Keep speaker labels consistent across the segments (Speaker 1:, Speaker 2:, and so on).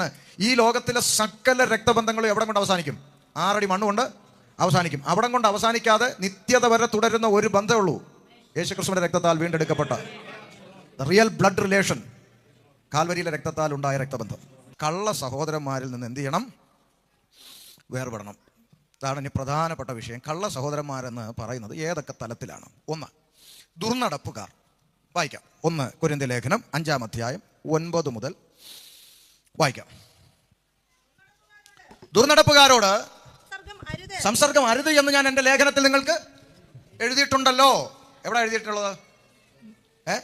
Speaker 1: ആണ്. ഈ ലോകത്തിലെ സകല രക്തബന്ധങ്ങളും എവിടെ കൊണ്ട് അവസാനിക്കും? ആറടി മണ്ണുകൊണ്ട് അവസാനിക്കും. അവിടം കൊണ്ട് അവസാനിക്കാതെ നിത്യത വരെ തുടരുന്ന ഒരു ബന്ധമേ ഉള്ളൂ. യേശുക്രിസ്തുവിന്റെ രക്തത്താൽ വീണ്ടെടുക്കപ്പെട്ട റിയൽ ബ്ലഡ് റിലേഷൻ കാൽവരിയിലെ രക്തത്താൽ ഉണ്ടായ രക്തബന്ധം. കള്ള സഹോദരന്മാരിൽ നിന്ന് എന്ത് ചെയ്യണം? വേർപെടണം. ഇതാണ് ഇനി പ്രധാനപ്പെട്ട വിഷയം. കള്ള സഹോദരന്മാരെന്ന് പറയുന്നത് ഏതൊക്കെ തലത്തിലാണ്? ഒന്ന് ദുർനടപ്പുകാർ. വായിക്കാം. ഒന്ന് കുരിന്തി ലേഖനം അഞ്ചാം അധ്യായം ഒൻപത് മുതൽ വായിക്കാം. ദുർനടപ്പുകാരോട് സംസർഗം അരുത്. എന്ന് ഞാൻ എന്റെ ലേഖനത്തിൽ നിങ്ങൾക്ക് എഴുതിയിട്ടുണ്ടല്ലോ. എവിടെ എഴുതിയിട്ടുള്ളത്? ഏ?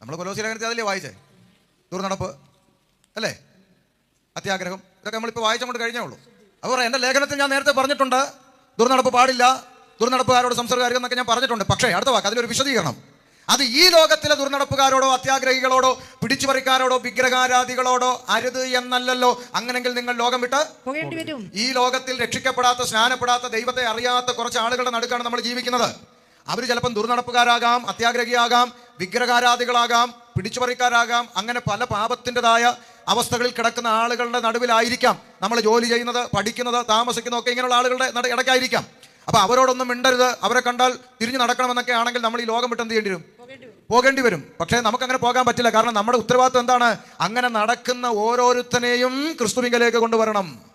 Speaker 1: നമ്മൾ കൊലോസി ലേഖനത്തിൽ അതല്ലേ വായിച്ചേ? ദുർനടപ്പ്. അല്ലേ? അത്യാഗ്രഹം. ഇതൊക്കെ നമ്മളിപ്പോൾ വായിച്ചുകൊണ്ട് കഴിഞ്ഞേ ഉള്ളൂ. അപ്പോൾ എന്റെ ലേഖനത്തിൽ ഞാൻ നേരത്തെ പറഞ്ഞിട്ടുണ്ട് ദുർനടപ്പ് പാടില്ല ദുർനടപ്പുകാരോട് സംസർഗം അരുത് എന്നൊക്കെ ഞാൻ പറഞ്ഞിട്ടുണ്ട്. പക്ഷേ അടുത്ത വാക്ക് അതിലൊരു വിശദീകരണം. അത് ഈ ലോകത്തിലെ ദുർനടപ്പുകാരോടോ അത്യാഗ്രഹികളോടോ പിടിച്ചുപറിക്കാരോടോ വിഗ്രഹാരാധികളോടോ അരുത് എന്നല്ലല്ലോ. അങ്ങനെങ്കിൽ നിങ്ങൾ ലോകം വിട്ട് ഈ ലോകത്തിൽ രക്ഷിക്കപ്പെടാത്ത സ്നാനപ്പെടാത്ത ദൈവത്തെ അറിയാത്ത കുറച്ച് ആളുകളുടെ നടുക്കാണ് നമ്മൾ ജീവിക്കുന്നത്. അവർ ചിലപ്പം ദുർനടപ്പുകാരാകാം അത്യാഗ്രഹിയാകാം വിഗ്രഹാരാധികളാകാം പിടിച്ചുപറിക്കാരാകാം അങ്ങനെ പല പാപത്തിന്റെതായ അവസ്ഥകളിൽ കിടക്കുന്ന ആളുകളുടെ നടുവിലായിരിക്കാം നമ്മൾ ജോലി ചെയ്യുന്നത് പഠിക്കുന്നത് താമസിക്കുന്നത് ഒക്കെ ഇങ്ങനെയുള്ള ആളുകളുടെ നട ഇടയ്ക്കായിരിക്കാം. അപ്പൊ അവരോടൊന്നും മിണ്ടരുത്. അവരെ കണ്ടാൽ തിരിഞ്ഞു നടക്കണമെന്നൊക്കെ ആണെങ്കിൽ നമ്മൾ ഈ ലോകം വിട്ട് എന്ത് ചെയ്യേണ്ടി
Speaker 2: വരും?
Speaker 1: പോകേണ്ടി വരും. പക്ഷേ നമുക്ക് അങ്ങനെ പോകാൻ പറ്റില്ല. കാരണം നമ്മുടെ ഉത്തരവാദിത്വം എന്താണ്? അങ്ങനെ നടക്കുന്ന ഓരോരുത്തനെയും ക്രിസ്തുവിങ്കലേക്ക് കൊണ്ടുവരണം.